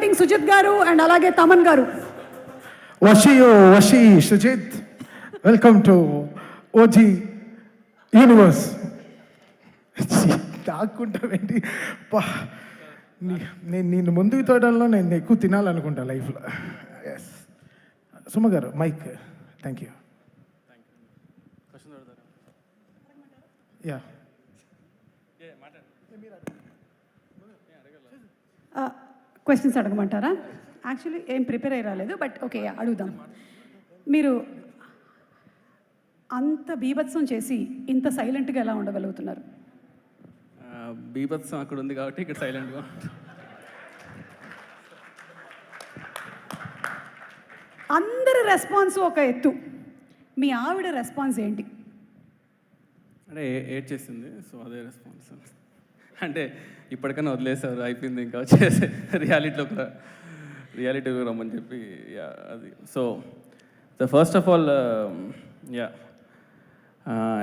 Meeting Sujith గారు and అలాగే తమన్ గారు వషియో Vashi Sujeeth welcome to OG universe దాక్కుంటావేంటి నేను నేను ముందుకు తోడడంలో నేను ఎక్కువ తినాలనుకుంటా లైఫ్లో. ఎస్ సుమ గారు mic. Thank you yeah questions అడగమంటారా? Actually ఏం ప్రిపేర్ అయ్యి రాలేదు బట్ ఓకే అడుగుదాం. మీరు అంత బీభత్సం చేసి ఇంత సైలెంట్గా ఎలా ఉండగలుగుతున్నారు? బీభత్సం అక్కడ ఉంది కాబట్టి ఇక్కడ సైలెంట్గా అందరి రెస్పాన్స్ ఒక ఎత్తు. మీ ఆవిడ రెస్పాన్స్ ఏంటి? అంటే ఏడ్ చేసింది సో అదే రెస్పాన్స్ అంటే ఇప్పటికైనా వదిలేసారు అయిపోయింది ఇంకా వచ్చేసి రియాలిటీలోకి రా రియాలిటీలోకి రమ్మని చెప్పి యా అది. So the first of all yeah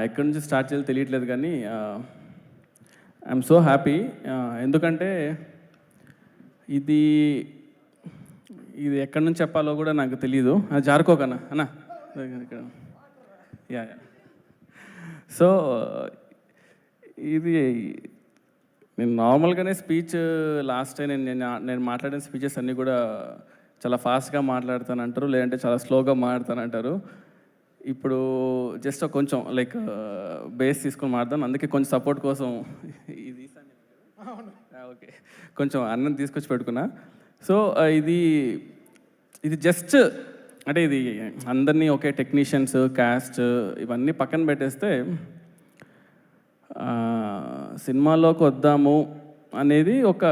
ఎక్కడి నుంచి స్టార్ట్ చేయాలో తెలియట్లేదు కానీ ఐఎమ్ సో హ్యాపీ ఎందుకంటే ఇది ఇది ఎక్కడి నుంచి చెప్పాలో కూడా నాకు తెలియదు అది జారుకోకన్నా అన్నా? ఇక్కడ. Yeah yeah. సో ఇది నేను నార్మల్గానే స్పీచ్ లాస్ట్ టైం నేను నేను నేను మాట్లాడిన స్పీచెస్ అన్నీ కూడా చాలా ఫాస్ట్గా మాట్లాడతాను అంటారు లేదంటే చాలా స్లోగా మాట్లాడతాను అంటారు ఇప్పుడు జస్ట్ కొంచెం లైక్ బేస్ తీసుకొని మాట్లాడతాను అందుకే కొంచెం సపోర్ట్ కోసం ఇది ఓకే కొంచెం అన్నం తీసుకొచ్చి పెట్టుకున్నా సో ఇది ఇది జస్ట్ అంటే ఇది అందరినీ ఒకే టెక్నీషియన్స్ క్యాస్ట్ ఇవన్నీ పక్కన పెట్టేస్తే ఆ, సినిమాలోకి వద్దాము అనేది ఒక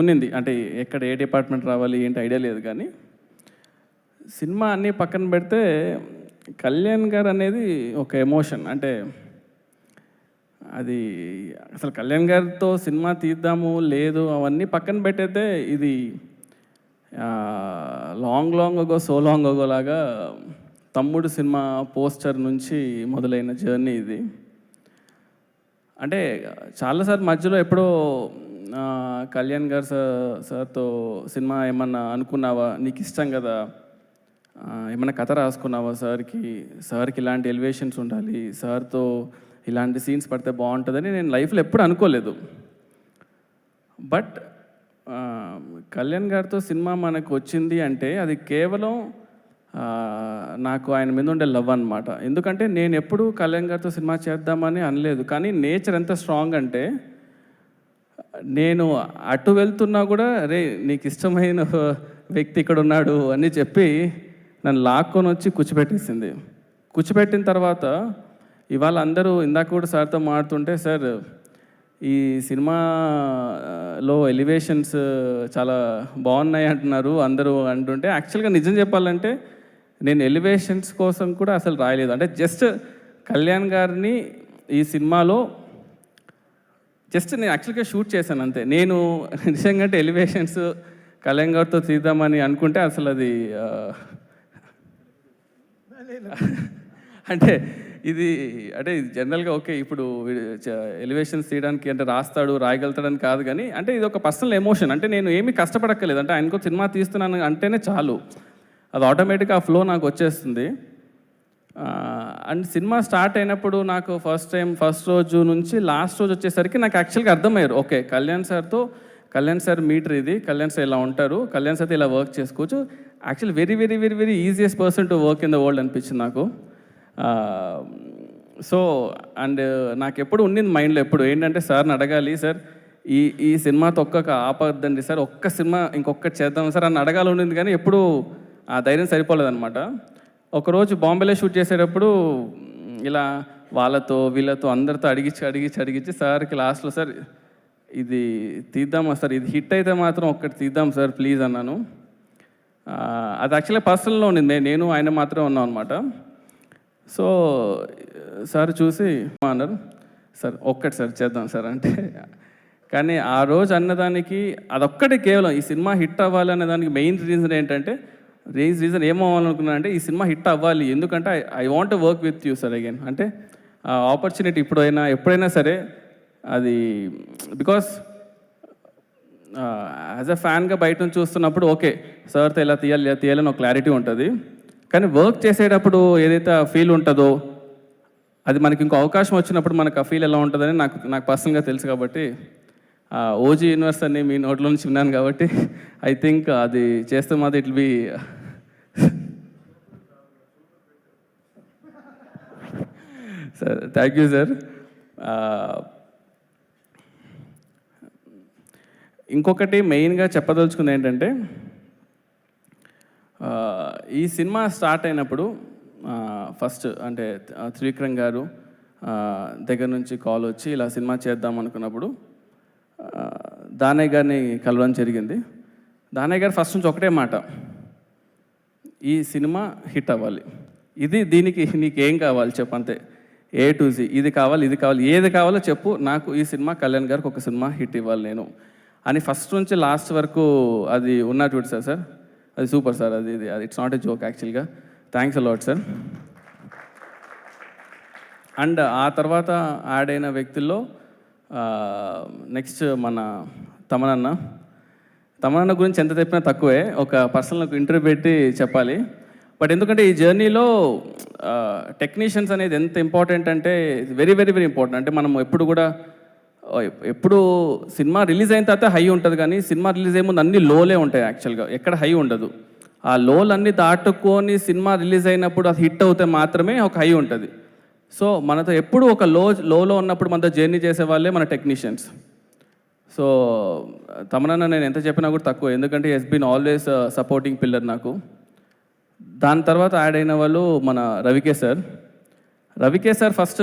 ఉన్నింది. అంటే ఎక్కడ ఏ డిపార్ట్మెంట్ రావాలి ఏంటి ఐడియా లేదు కానీ. సినిమా అన్నీ పక్కన పెడితే కళ్యాణ్ గారు అనేది ఒక ఎమోషన్. అంటే అది అసలు కళ్యాణ్ గారితో సినిమా తీద్దాము లేదు అవన్నీ పక్కన పెట్టేతే ఇది long long ago so long ago లాగా తమ్ముడు సినిమా పోస్టర్ నుంచి మొదలైన జర్నీ ఇది. అంటే చాలాసార్లు మధ్యలో ఎప్పుడో కళ్యాణ్ గారు సార్ సార్తో సినిమా ఏమన్నా అనుకున్నావా? నీకు ఇష్టం కదా. ఏమైనా ఏమన్నా కథ రాసుకున్నావా సార్కి? సార్కి ఇలాంటి ఎలివేషన్స్ ఉండాలి. సార్తో ఇలాంటి సీన్స్ పడితే బాగుంటుందని నేను లైఫ్లో ఎప్పుడు అనుకోలేదు. బట్ కళ్యాణ్ గారితో సినిమా మనకు వచ్చింది అంటే అది కేవలం నాకు ఆయన మీద ఉండే లవ్ అనమాట ఎందుకంటే నేను ఎప్పుడు కళ్యాణ్ గారితో సినిమా చేద్దామని అనలేదు. కానీ నేచర్ ఎంత స్ట్రాంగ్ అంటే నేను అటు వెళ్తున్నా కూడా రే నీకు ఇష్టమైన వ్యక్తి ఇక్కడ ఉన్నాడు అని చెప్పి నన్ను లాక్కొని వచ్చి కూర్చోబెట్టేసింది. కూర్చోబెట్టిన తర్వాత ఇవాళ అందరూ ఇందాక కూడా సార్తో మాడుతుంటే సార్ ఈ సినిమాలో ఎలివేషన్స్ చాలా బాగున్నాయి అంటున్నారు అందరూ అంటుంటే యాక్చువల్గా నిజం చెప్పాలంటే నేను ఎలివేషన్స్ కోసం కూడా అసలు రాయలేదు. అంటే జస్ట్ కళ్యాణ్ గారిని ఈ సినిమాలో జస్ట్ నేను యాక్చువల్గా షూట్ చేశాను అంతే. నేను నిజంగా అంటే ఎలివేషన్స్ కళ్యాణ్ గారితో తీద్దామని అనుకుంటే అసలు అది అంటే ఇది అంటే ఇది జనరల్గా ఓకే ఇప్పుడు ఎలివేషన్స్ తీయడానికి అంటే రాస్తాడు రాయగలుగుతాడని కాదు కానీ అంటే ఇది ఒక పర్సనల్ ఎమోషన్ అంటే నేను ఏమీ కష్టపడక్కర్లేదు. అంటే ఆయనకు సినిమా తీస్తున్నాను అంటేనే చాలు. అది ఆటోమేటిక్గా ఆ ఫ్లో నాకు వచ్చేస్తుంది. అండ్ సినిమా స్టార్ట్ అయినప్పుడు నాకు ఫస్ట్ టైం ఫస్ట్ రోజు నుంచి లాస్ట్ రోజు వచ్చేసరికి నాకు యాక్చువల్గా అర్థమయ్యారు. ఓకే కళ్యాణ్ సార్తో కళ్యాణ్ సార్ మీటర్ ఇది కళ్యాణ్ సార్ ఇలా ఉంటారు కళ్యాణ్ సార్తో ఇలా వర్క్ చేసుకోవచ్చు. Actual very very very very easiest person to work in the world అనిపించింది నాకు. సో అండ్ నాకు ఎప్పుడు ఉండింది మైండ్లో ఎప్పుడు. ఏంటంటే సార్ని అడగాలి సార్ ఈ ఈ సినిమాతో ఒక్క ఆపద్దండి సార్ ఒక్క సినిమా ఇంకొకటి చేద్దాం సార్ అని అడగాలి ఉండింది కానీ ఎప్పుడు ఆ ధైర్యం సరిపోలేదన్నమాట. ఒకరోజు బాంబేలో షూట్ చేసేటప్పుడు ఇలా వాళ్ళతో వీళ్ళతో అందరితో అడిగించి అడిగించి అడిగించి సార్కి లాస్ట్లో సార్ ఇది తీద్దామా సార్ ఇది హిట్ అయితే మాత్రం ఒక్కటి తీద్దాం సార్ ప్లీజ్ అన్నాను. అది యాక్చువల్గా పర్సనల్లో ఉండింది నేను ఆయన మాత్రమే ఉన్నాం అనమాట సో సార్ చూసి అన్నారు సార్ ఒక్కటి సార్ చేద్దాం సార్ అంటే. కానీ ఆ రోజు అన్నదానికి అదొక్కటి కేవలం ఈ సినిమా హిట్ అవ్వాలి అనే దానికి మెయిన్ రీజన్ ఏంటంటే రీజ్ రీజన్ ఏమవ్వాలనుకున్నా అంటే ఈ సినిమా హిట్ అవ్వాలి. ఎందుకంటే I want work with you sir again అంటే ఆపర్చునిటీ ఇప్పుడైనా ఎప్పుడైనా సరే అది బికాస్ యాజ్ అ ఫ్యాన్గా బయట నుంచి చూస్తున్నప్పుడు ఓకే సార్తో ఇలా తీయాలి ఇలా తీయాలని ఒక క్లారిటీ ఉంటుంది. కానీ వర్క్ చేసేటప్పుడు ఏదైతే ఫీల్ ఉంటుందో అది మనకి ఇంకో అవకాశం వచ్చినప్పుడు మనకు ఆ ఫీల్ ఎలా ఉంటుందని నాకు నాకు పర్సనల్గా తెలుసు కాబట్టి ఓజీ యూనివర్స్ అని మీ నోట్లో నుంచి విన్నాను కాబట్టి ఐ థింక్ అది చేస్తే మాది it be sir thank you sir. ఇంకొకటి మెయిన్గా చెప్పదలుచుకుంది ఏంటంటే ఈ సినిమా స్టార్ట్ అయినప్పుడు ఫస్ట్ అంటే త్రివిక్రమ్ గారు దగ్గర నుంచి కాల్ వచ్చి ఇలా సినిమా చేద్దాం అనుకున్నప్పుడు దానయ్య గారిని కలవడం జరిగింది. దానయ్య గారు ఫస్ట్ నుంచి ఒకటే మాట. ఈ సినిమా హిట్ అవ్వాలి. ఇది దీనికి నీకేం కావాలి చెప్పు అంతే. ఏ టు జీ ఇది కావాలి ఇది కావాలి ఏది కావాలో చెప్పు. నాకు ఈ సినిమా కళ్యాణ్ గారికి ఒక సినిమా హిట్ ఇవ్వాలి నేను. అని ఫస్ట్ నుంచి లాస్ట్ వరకు అది ఉన్నా చూడు సార్ సార్. అది సూపర్ సార్ అది ఇది ఇట్స్ నాట్ ఎ జోక్ యాక్చువల్గా thanks a lot sir and ఆ తర్వాత యాడ్ అయిన వ్యక్తుల్లో నెక్స్ట్ మన తమనన్న. తమనన్న గురించి ఎంత చెప్పినా తక్కువే. ఒక పర్సనల్ ఇంటర్వ్యూ పెట్టి చెప్పాలి. బట్ ఎందుకంటే ఈ జర్నీలో టెక్నీషియన్స్ అనేది ఎంత ఇంపార్టెంట్ అంటే వెరీ వెరీ వెరీ ఇంపార్టెంట్. అంటే మనం ఎప్పుడు కూడా ఎప్పుడు సినిమా రిలీజ్ అయిన తర్వాత హై ఉంటుంది కానీ సినిమా రిలీజ్ అయ్యే ముందు అన్ని లోలే ఉంటాయి యాక్చువల్గా. ఎక్కడ హై ఉండదు. ఆ లోలన్నీ దాటుకొని సినిమా రిలీజ్ అయినప్పుడు అది హిట్ అవుతే మాత్రమే ఒక హై ఉంటుంది. సో మనతో ఎప్పుడు ఒక లో లోలో ఉన్నప్పుడు మనతో జర్నీ చేసే వాళ్ళే మన టెక్నీషియన్స్. సో తమనన్న నేను ఎంత చెప్పినా కూడా తక్కువ ఎందుకంటే has been always supporting pillar నాకు. దాని తర్వాత యాడ్ అయిన వాళ్ళు మన Ravi K sir Ravi K sir first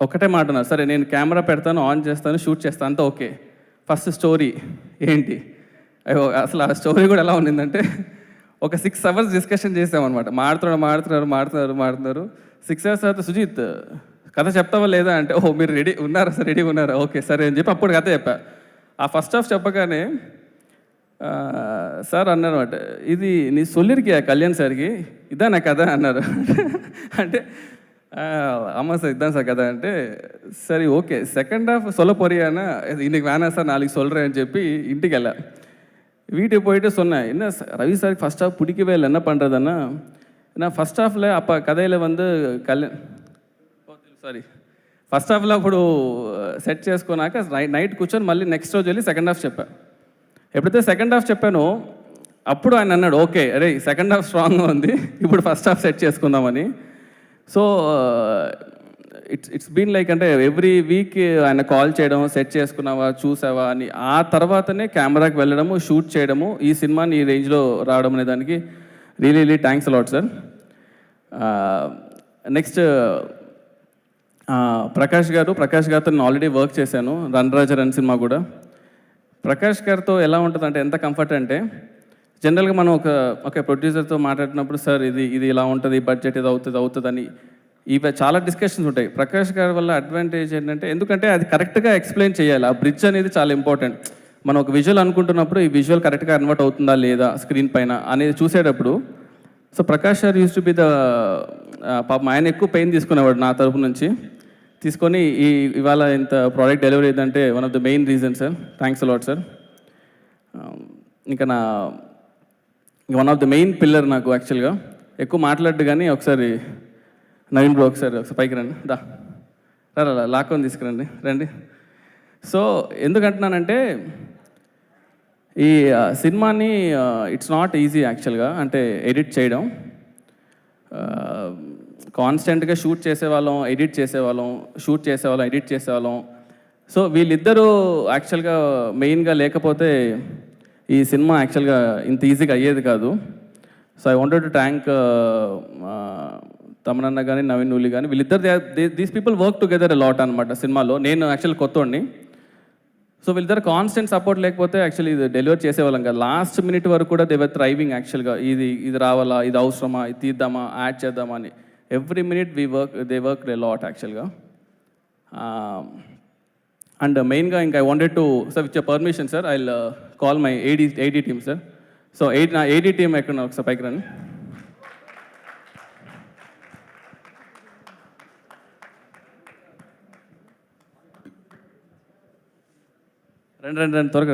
ఒకటే మాట అన్నారు సరే నేను కెమెరా పెడతాను ఆన్ చేస్తాను షూట్ చేస్తాను అంతా ఓకే. ఫస్ట్ స్టోరీ ఏంటి? అయ్యో అసలు ఆ స్టోరీ కూడా ఎలా ఉండిందంటే ఒక సిక్స్ అవర్స్ డిస్కషన్ చేసామన్నమాట. మాడుతున్నారు మాడుతున్నారు మాడుతున్నారు మాడుతున్నారు. సిక్స్ అవర్స్ తర్వాత సుజిత్ కథ చెప్తావా లేదా అంటే ఓ మీరు రెడీ ఉన్నారా సార్ రెడీ ఉన్నారా ఓకే సరే అని చెప్పి అప్పుడు కథ చెప్పా ఆ ఫస్ట్ హాఫ్ చెప్పగానే ఆ, సార్ అన్నారన్నమాట ఇది నీ సొల్లిరికి కళ్యాణ్ సార్కి ఇదా నా కథ అన్నారు అంటే "ఆ, ஆமாம் சார் இதான் சார் கதை అంటే సరే ఓకే సెకండ్ హాఫ్ சொல்ல போறியானா இன்னைக்கு வேணாம் சார் நாளைக்கு சொல்கிறேன் అని చెప్పి ఇంటికి వెళ్ళా வீட்டுக்கு போயிட்டு சொன்னேன் என்ன ச- ரவி சாருக்கு ஃபஸ்ட் ஹாஃப் பிடிக்கவே இல்லை என்ன பண்ணுறதுன்னா நான் ஃபஸ்ட் హాఫ్లో அப்போ కథలో வந்து కళ్యాణ్ సారీ ఫస్ట్ హాఫ్లో అప్పుడు సెట్ చేసుకున్నాక నైట్ నైట్ కూర్చొని మళ్ళీ నెక్స్ట్ రోజు వెళ్ళి సెకండ్ హాఫ్ చెప్పా ఎప్పుడైతే సెకండ్ హాఫ్ చెప్పానో అప్పుడు ఆయన అన్నాడు ఓకే అరే సెకండ్ హాఫ్ స్ట్రాంగ్గా ఉంది ఇప్పుడు ఫస్ట్ హాఫ్ సెట్ చేసుకుందామని so it's it's been like అంటే ఎవ్రీ వీక్ ఆయన కాల్ చేయడం సెట్ చేసుకున్నావా చూసావా అని ఆ తర్వాతనే కెమెరాకి వెళ్ళడము షూట్ చేయడము ఈ సినిమాని ఈ రేంజ్లో రావడం అనే దానికి really really thanks a lot sir next Prakash గారు ప్రకాష్ గారితో నేను ఆల్రెడీ వర్క్ చేశాను రన్ రాజా సినిమా కూడా. ప్రకాష్ గారితో ఎలా ఉంటుంది అంటే ఎంత కంఫర్ట్ అంటే జనరల్గా మనం ఒక ఒక ప్రొడ్యూసర్తో మాట్లాడినప్పుడు సార్ ఇది ఇది ఇలా ఉంటుంది బడ్జెట్ ఇది అవుతుంది అవుతుంది అని ఇవి చాలా డిస్కషన్స్ ఉంటాయి. ప్రకాష్ గారి వల్ల అడ్వాంటేజ్ ఏంటంటే ఎందుకంటే అది కరెక్ట్గా ఎక్స్ప్లెయిన్ చేయాలి. ఆ బ్రిడ్జ్ అనేది చాలా ఇంపార్టెంట్ మనం ఒక విజువల్ అనుకుంటున్నప్పుడు ఈ విజువల్ కరెక్ట్గా కన్వర్ట్ అవుతుందా లేదా స్క్రీన్ పైన అనేది చూసేటప్పుడు so Prakash sir used to be the పాపం ఆయన ఎక్కువ పెయిన్ తీసుకునేవాడు నా తరపు నుంచి. తీసుకొని ఈ ఇవాళ ఇంత ప్రోడక్ట్ డెలివరీ అయిందంటే one of the main reason sir thanks a lot sir ఇంకా నా one of the main pillar నాకు యాక్చువల్గా ఎక్కువ మాట్లాడు కానీ ఒకసారి నవీన్ బ్రో ఒకసారి ఒకసారి పైకి రండి. దా. రా లాక్ రా లాక్కొని తీసుకురండి. రండి. సో ఎందుకంటున్నానంటే ఈ సినిమాని ఇట్స్ నాట్ ఈజీ యాక్చువల్గా అంటే ఎడిట్ చేయడం. కాన్స్టెంట్గా షూట్ చేసేవాళ్ళం ఎడిట్ చేసేవాళ్ళం షూట్ చేసేవాళ్ళం ఎడిట్ చేసేవాళ్ళం. సో వీళ్ళిద్దరూ యాక్చువల్గా మెయిన్గా లేకపోతే ఈ సినిమా యాక్చువల్గా ఇంత ఈజీగా అయ్యేది కాదు. So I wanted to thank తమనన్న కానీ నవీన్ నూలి కానీ వీళ్ళిద్దరు these people work together lot అనమాట సినిమాలో. నేను యాక్చువల్ కొత్తోడిని. సో వీళ్ళిద్దరు కాన్స్టెంట్ సపోర్ట్ లేకపోతే యాక్చువల్లీ ఇది డెలివర్ చేసేవాళ్ళం కదా. లాస్ట్ మినిట్ వరకు కూడా దేవర్ థ్రైవింగ్ యాక్చువల్గా ఇది ఇది రావాలా ఇది అవసరమా ఇది తీద్దామా యాడ్ చేద్దామా అని. Every minute we work they work day lot యాక్చువల్గా అండ్ మెయిన్గా ఇంకా I wanted to sir which permission sir I call my AD AD team sir so eight నా ఏడీ టీమ్ ఎక్కడ ఒకసారి పైకి రండి. तौर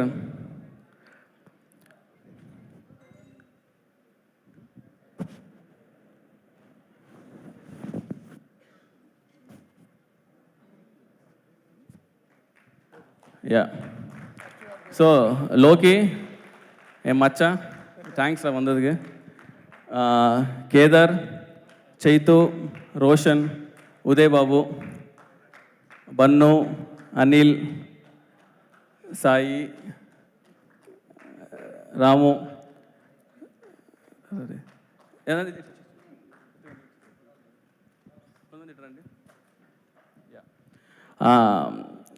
या सो लोकी ए मच्चा थैंक्स केदार चैतु रोशन उदय बाबू बन्नू अनिल సాయి రాము.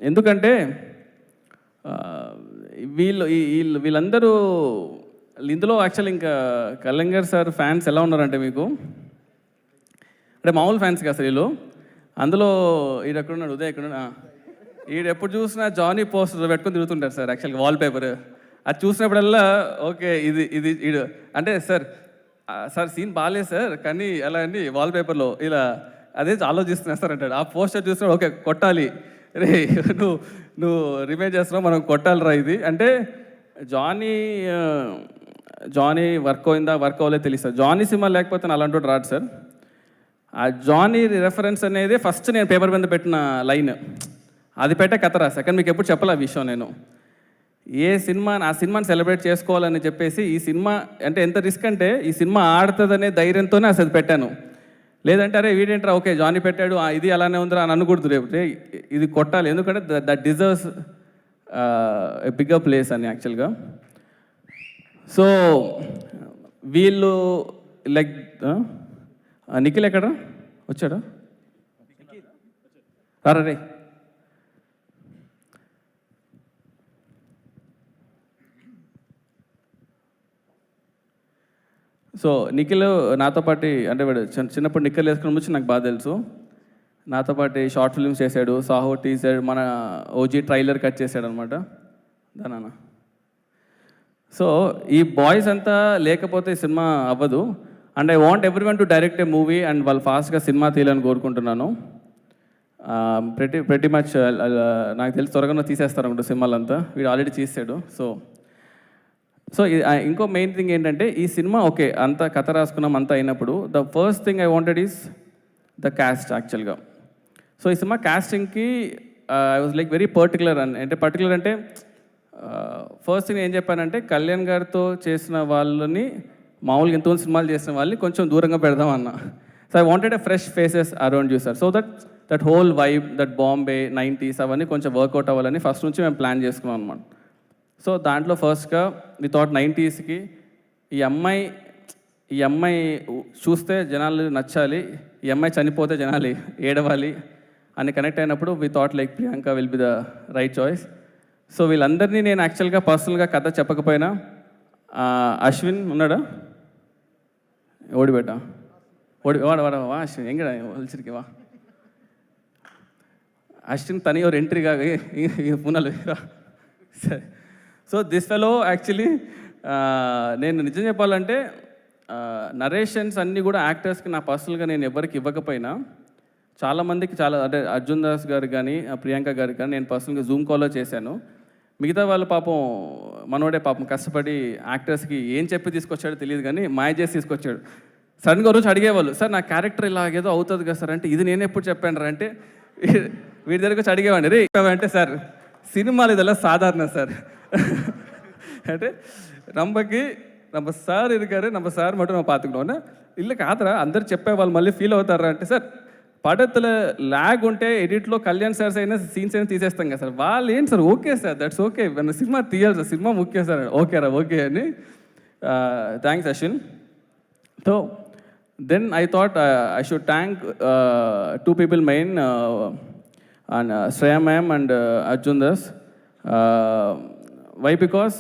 ఎందుకంటే వీళ్ళు వీళ్ళు వీళ్ళందరూ ఇందులో యాక్చువల్ ఇంకా కలంగర్ సార్ ఫ్యాన్స్ ఎలా ఉన్నారంటే మీకు అంటే మామూలు ఫ్యాన్స్ కదా సార్ వీళ్ళు. అందులో ఈడు ఎక్కడున్నాడు? ఉదయ్ ఎక్కడ ఈడు ఎప్పుడు చూసినా జానీ పోస్టర్ పెట్టుకొని తిరుగుతుంటారు సార్ యాక్చువల్గా వాల్ పేపర్ అది చూసినప్పుడల్లా ఓకే ఇది ఇది ఈడు. అంటే సార్ సార్ సీన్ బాగాలేదు సార్ కానీ ఎలా అండి వాల్ పేపర్లో ఇలా అదే ఆలోచిస్తున్నా సార్ అంటాడు. ఆ పోస్టర్ చూసినప్పుడు ఓకే కొట్టాలి. రే నువ్వు నువ్వు రిమైండ్ చేస్తున్నావు మనం కొట్టాలిరా ఇది. అంటే జానీ జానీ వర్క్ అయిందా వర్క్ అవ్వలేదు తెలుసు జానీ సినిమా లేకపోతే నా అలాంటి రాడు సార్. ఆ జానీ రెఫరెన్స్ అనేది ఫస్ట్ నేను పేపర్ మీద పెట్టిన లైన్ అది పెట్టే కథ రాశా కానీ మీకు ఎప్పుడు చెప్పలే ఆ విషయం నేను. ఏ సినిమా ఆ సినిమాని సెలబ్రేట్ చేసుకోవాలని చెప్పేసి ఈ సినిమా అంటే ఎంత రిస్క్ అంటే ఈ సినిమా ఆడుతుందనే ధైర్యంతోనే అసలు పెట్టాను. లేదంటే అరే వీడేంట్రా ఓకే జానీ పెట్టాడు ఇది అలానే ఉందిరా అని అనకూడదు రేపు. ఇది కొట్టాలి. ఎందుకంటే దట్ డిజర్వ్స్ బిగ్గర్ ప్లేస్ అని యాక్చువల్గా సో వీళ్ళు లైక్ నిఖిల్ ఎక్కడ వచ్చాడా? రారా రే. సో నిఖిల్ నాతో పాటు అంటే వాడు చిన్న- చిన్నప్పుడు నిఖిల్ వేసుకుని వచ్చి నాకు బాగా తెలుసు. నాతో పాటు షార్ట్ ఫిల్మ్స్ చేశాడు సాహో టీజర్ మన ఓజీ ట్రైలర్ కట్ చేశాడు అనమాట దానా సో ఈ బాయ్స్ అంతా లేకపోతే సినిమా అవ్వదు. And I want everyone to direct a movie and వాళ్ళు ఫాస్ట్గా సినిమా తీయాలని కోరుకుంటున్నాను. ప్రతి ప్రతి మచ్ నాకు తెలిసి త్వరగా తీసేస్తారు అనుకుంటా సినిమాలంతా. వీడు ఆల్రెడీ తీసాడు. సో సో ఇంకో మెయిన్ థింగ్ ఏంటంటే ఈ సినిమా ఓకే అంత కథ రాసుకున్నాం అంత అయినప్పుడు the first thing I wanted is the cast యాక్చువల్గా సో ఈ cinema క్యాస్టింగ్కి I was like very particular అని అంటే పర్టికులర్ అంటే ఫస్ట్ థింగ్ ఏం చెప్పానంటే కళ్యాణ్ గారితో చేసిన వాళ్ళని మామూలుగా ఎంతో సినిమాలు చేసిన వాళ్ళని కొంచెం దూరంగా పెడదాం అన్న. So I wanted a fresh faces around you sir so that that whole vibe that Bombay nineties అవన్నీ కొంచెం వర్కౌట్ అవ్వాలని ఫస్ట్ నుంచి మేము ప్లాన్ చేసుకున్నాం అనమాట సో దాంట్లో ఫస్ట్గా వితౌట్ నైంటీస్కి ఈ అమ్మాయి ఈ అమ్మాయి చూస్తే జనాలు నచ్చాలి ఈ అమ్మాయి చనిపోతే జనాలు ఏడవాలి అని కనెక్ట్ అయినప్పుడు we thought like Priyanka will be the right choice so వీళ్ళందరినీ నేను యాక్చువల్గా పర్సనల్గా కథ చెప్పకపోయినా అశ్విన్ ఉన్నాడా? ఓడిబెట్ట ఓడి వాడ వాడ వా అశ్విన్ ఎంగడా వలిసిరికి వా. అశ్విన్ తని ஒரு ఎంట్రీగా పునలు సరే. సో దిస్ ఫెలో యాక్చువల్లీ నేను నిజం చెప్పాలంటే నరేషన్స్ అన్నీ కూడా యాక్టర్స్కి నా పర్సనల్గా నేను ఎవరికి ఇవ్వకపోయినా చాలామందికి చాలా అంటే అర్జున్ దాస్ గారు కానీ ప్రియాంక గారు కానీ నేను పర్సనల్గా జూమ్ కాల్లో చేశాను. మిగతా వాళ్ళు పాపం మనోడే పాపం కష్టపడి యాక్టర్స్కి ఏం చెప్పి తీసుకొచ్చాడో తెలియదు కానీ మాయ చేసి తీసుకొచ్చాడు. సడన్గా రోజు అడిగేవాళ్ళు సార్ నా క్యారెక్టర్ ఇలాగేదో అవుతుంది కదా సార్? అంటే ఇది నేను ఎప్పుడు చెప్పాను అంటే వీరి దగ్గర వచ్చి అడిగేవాడిని రే అంటే సార్ సినిమాలు ఇదలా సాధారణ సార్? అంటే நம்பக்கு நம்ம சார் இருக்காரு நம்ம சார் மட்டும் நம்ம பார்த்துக்கணும்னா இல்லை కాదురా అందరు చెప్పే వాళ్ళు మళ్ళీ ఫీల్ అవుతారా అంటే సార్ పడతల ల్యాగ్ ఉంటే ఎడిట్లో కళ్యాణ్ సార్స్ అయినా సీన్స్ అయినా తీసేస్తాం కదా సార్ వాళ్ళు ఏంటి sir okay sir that's okay మన సినిమా తీయాలి సార్ సినిమా ముఖ్యం సార్ ఓకే రా ఓకే అని thanks Ashwin so then I thought I should thank two people main and Shreya ma'am and Arjun Das Why because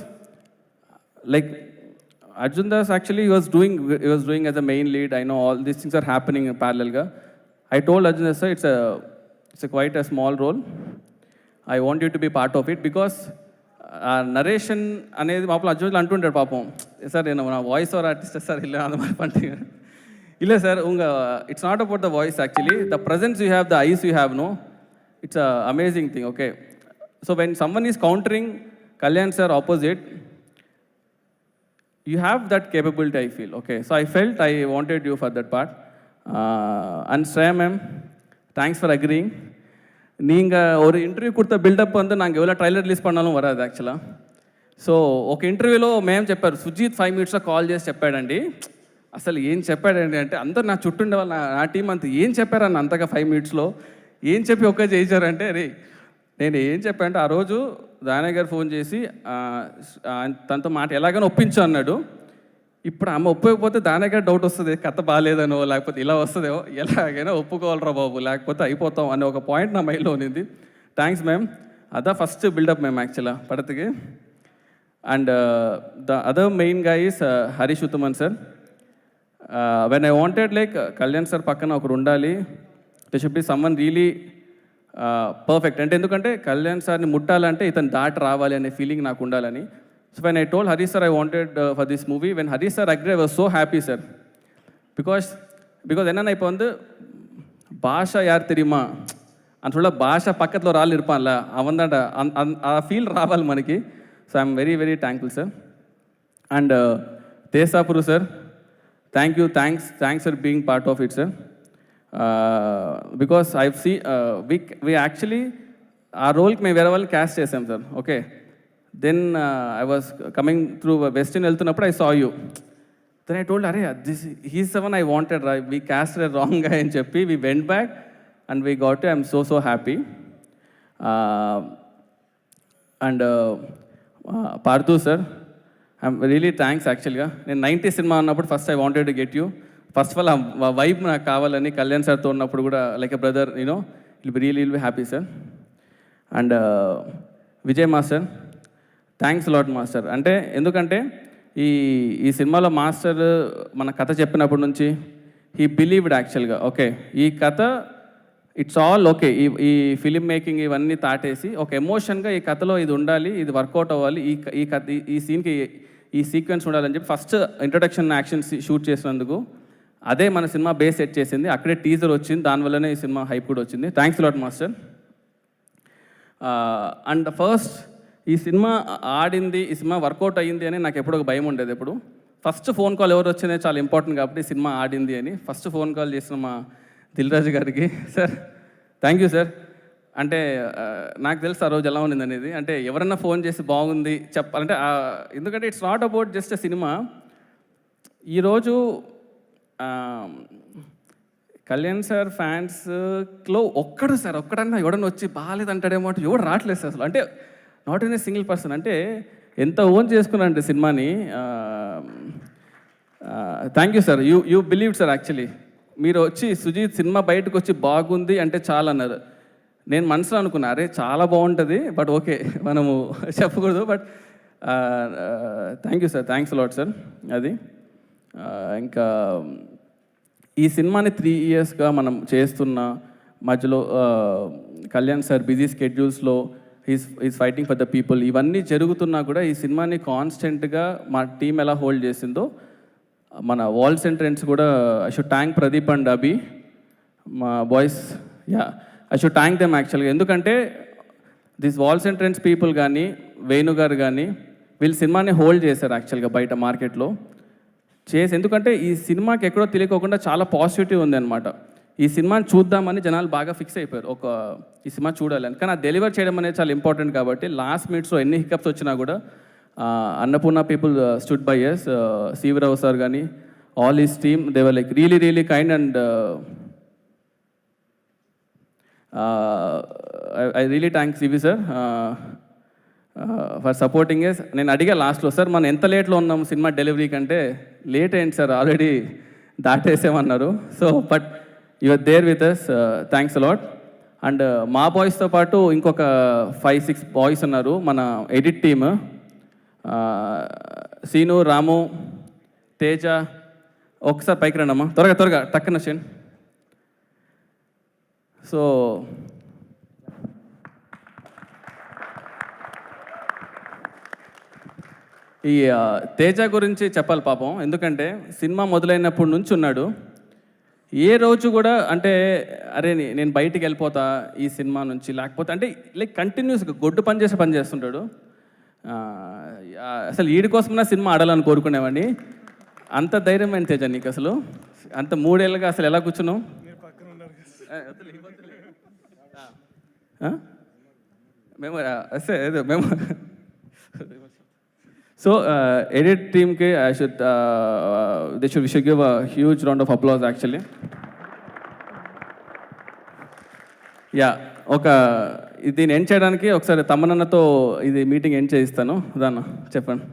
like Arjun Das actually he was doing he was doing as a main lead. I know all these things are happening in parallel. Ga. I told Arjun Das sir it's a it's a quite a small role. I want you to be part of it because ఆ narration అనేది పాపం అర్జున్ అంటుంటాడు పాపం sir నేను నా voice over artist sir ఇలా அந்த மாதிரி பண்ணிட்டீங்க இல்லை சார் உங்கள் it's not about the voice actually the presence you have the eyes you have no it's a amazing thing okay so when someone is countering Kalyan sir opposite, you have that capability, I feel. Okay, so I felt I wanted you for that part. Uh, and Shreya ma'am, thanks for agreeing. நீங்கள் ஒரு interview கொடுத்த buildup வந்து நாங்கள் எவ்வளோ trailer release பண்ணాலும் వరాదు యాక్చువల్గా so ఒక ఇంటర్వ్యూలో మేము చెప్పారు సుజీత్ ఫైవ్ మినిట్స్లో కాల్ చేసి చెప్పాడండి అసలు ఏం చెప్పాడండి అంటే అందరు నా చుట్టూ ఉండే వాళ్ళు నా టీం అంత ఏం చెప్పారన్న అంతగా ఫైవ్ మినిట్స్లో ఏం చెప్పి ఒకే చేశారంటే రే నేను ఏం చెప్పానంటే ఆ రోజు దానయ్య గారు ఫోన్ చేసి తనతో మాట ఎలాగైనా ఒప్పించు అన్నాడు. ఇప్పుడు ఆమె ఒప్పుకోకపోతే దానయ్య డౌట్ వస్తుంది కథ బాగాలేదనో లేకపోతే ఇలా వస్తుందో ఎలాగైనా ఒప్పుకోవాలరా బాబు లేకపోతే అయిపోతాం అనే ఒక పాయింట్ నా మైండ్లో ఉంది థ్యాంక్స్ మ్యామ్ అదా ఫస్ట్ బిల్డప్ మ్యామ్ యాక్చువల్గా పడతకి. అండ్ ద అదర్ మెయిన్గా is Harish Uthaman sir when I wanted like Kalyan sir పక్కన ఒకరు ఉండాలి they should be someone really perfect uh, అంటే ఎందుకంటే కళ్యాణ్ సార్ని ముట్టాలంటే ఇతను దాటి రావాలి అనే ఫీలింగ్ నాకు ఉండాలని so when I told Harish sir I wanted for this movie when Harish sir agree I was so happy sir because because என்னென்னா இப்போ வந்து பாஷா யார் தெரியுமா అని சொல்ல భాష పక్కట్లో రాళ్ళు இருப்பான்ல அவன் தான் ఆ ఫీల్ రావాలి మనకి so I'm very very thankful sir and తేసాపురు sir thank you thanks thanks for being part of it sir because I see we we actually ఆ రోల్కి మేము వేరే వాళ్ళు క్యాస్ట్ చేసాం sir okay then I was coming through western వెళ్తున్నప్పుడు I saw you then I told అరే this he seven I wanted రా we cast wrong అని చెప్పి we went back and we got I'm so so happy and Parthu sir I'm really thanks యాక్చువల్గా నేను ninety cinema అన్నప్పుడు first I wanted to get you first of all ఆ vibe నాకు కావాలని కళ్యాణ్ సార్తో ఉన్నప్పుడు కూడా like a brother you know I'll be really will be happy sir and Vijay master thanks lot master అంటే ఎందుకంటే ఈ ఈ సినిమాలో మాస్టర్ మన కథ చెప్పినప్పటి నుంచి హీ బిలీవ్డ్ యాక్చువల్గా ఓకే ఈ కథ ఇట్స్ ఆల్ ఓకే ఈ ఈ ఫిలిం మేకింగ్ ఇవన్నీ తాటేసి ఒక ఎమోషన్గా ఈ కథలో ఇది ఉండాలి ఇది వర్కౌట్ అవ్వాలి ఈ ఈ కథ ఈ- సీన్కి ఈ సీక్వెన్స్ ఉండాలని చెప్పి ఫస్ట్ ఇంట్రడక్షన్ యాక్షన్ షూట్ చేసినందుకు అదే మన సినిమా బేస్ సెట్ చేసింది. అక్కడే టీజర్ వచ్చింది. దానివల్లనే ఈ సినిమా హైప్ కూడా వచ్చింది. Thanks lot master and first ఈ సినిమా ఆడింది ఈ సినిమా వర్కౌట్ అయ్యింది అని నాకు ఎప్పుడు ఒక భయం ఉండేది ఎప్పుడు. ఫస్ట్ ఫోన్ కాల్ ఎవరు వచ్చిందే చాలా ఇంపార్టెంట్ కాబట్టి సినిమా ఆడింది అని. ఫస్ట్ ఫోన్ కాల్ చేసిన మా దిల్రాజు గారికి. సార్ థ్యాంక్ యూ సార్ అంటే నాకు తెలుసు ఆ రోజు ఎలా ఉంది అనేది. అంటే ఎవరన్నా ఫోన్ చేసి బాగుంది చెప్పాలంటే ఎందుకంటే it's not about just cinema ఈరోజు కళ్యాణ్ సార్ ఫ్యాన్స్లో ఒక్కడు సార్ ఒక్కడన్నా ఎవడన్నా వచ్చి బాగాలేదంటాడేమో అంటే ఎవడు రావట్లేదు సార్ అసలు. అంటే not in a single person అంటే ఎంత ఓన్ చేసుకున్నానంటే సినిమాని. Thank you sir. You you believe sir actually మీరు వచ్చి సుజీత్ సినిమా బయటకు వచ్చి బాగుంది అంటే చాలా అన్నారు. నేను మనసులో అనుకున్నా అరే చాలా బాగుంటుంది బట్ ఓకే మనము చెప్పకూడదు but thank you sir. Thanks lot sir అది. ఇంకా ఈ సినిమాని త్రీ ఇయర్స్గా మనం చేస్తున్న మధ్యలో Kalyan sir busy స్కెడ్యూల్స్లో is is fighting for the people ఇవన్నీ జరుగుతున్నా కూడా ఈ సినిమాని కాన్స్టెంట్గా మా టీం ఎలా హోల్డ్ చేసిందో మన వాల్స్ ఎంట్రెన్స్ కూడా I should thank Pradeep and Abhi మా boys yeah I should thank them యాక్చువల్గా ఎందుకంటే దిస్ వాల్స్ ఎంట్రెన్స్ పీపుల్ కానీ వేణు గారు కానీ వీళ్ళు సినిమాని హోల్డ్ చేశారు యాక్చువల్గా బయట మార్కెట్లో చేసి ఎందుకంటే ఈ సినిమాకి ఎక్కడో తెలియకోకుండా చాలా పాజిటివిటీ ఉంది అనమాట ఈ సినిమాని చూద్దామని జనాలు బాగా ఫిక్స్ అయిపోయారు. ఒక ఈ సినిమా చూడాలని. కానీ అది డెలివర్ చేయడం అనేది చాలా ఇంపార్టెంట్ కాబట్టి లాస్ట్ మినిట్స్లో ఎన్ని హికప్స్ వచ్చినా కూడా Annapurna people stood by us Sivarao sir కానీ all is team they were like really really kind and I really thanks ఇవి సార్ ఫర్ సపోర్టింగ్ ఎస్ నేను అడిగా లాస్ట్లో సార్ మనం ఎంత లేట్లో ఉన్నాం సినిమా డెలివరీ కంటే? లేట్ అయింది sir already దాటేసామన్నారు. So but your there with us thanks a lot and మా బాయ్స్తో పాటు ఇంకొక ఫైవ్ సిక్స్ బాయ్స్ ఉన్నారు మన ఎడిట్ టీమ్ సీను రాము తేజ ఒకసారి పైకి రండమ్మా. త్వరగా త్వరగా టక్కన వచ్చేయండి సో ఈ తేజ గురించి చెప్పాలి పాపం. ఎందుకంటే సినిమా మొదలైనప్పటి నుంచి ఉన్నాడు. ఏ రోజు కూడా అంటే అరే నేను బయటికి వెళ్ళిపోతా ఈ సినిమా నుంచి. లేకపోతే అంటే లైక్ కంటిన్యూస్గా గొడ్డు పని చేసి పని చేస్తుంటాడు. అసలు వీడి కోసమైనా సినిమా ఆడాలని కోరుకునేవాడిని. అంత ధైర్యం ఏంటి తేజ నీకు అసలు? అంత మూడేళ్ళుగా అసలు ఎలా కూర్చున్నావు? వద్దులే, వద్దులే. ఆ, సో ఎడిట్ టీమ్కి I should they should wish give a huge round of applause actually yeah ఒక దీన్ని ఎండ్ చేయడానికి ఒకసారి తమ్మనన్నతో ఇది మీటింగ్ ఎండ్ చేయిస్తాను. దాన్ని చెప్పండి.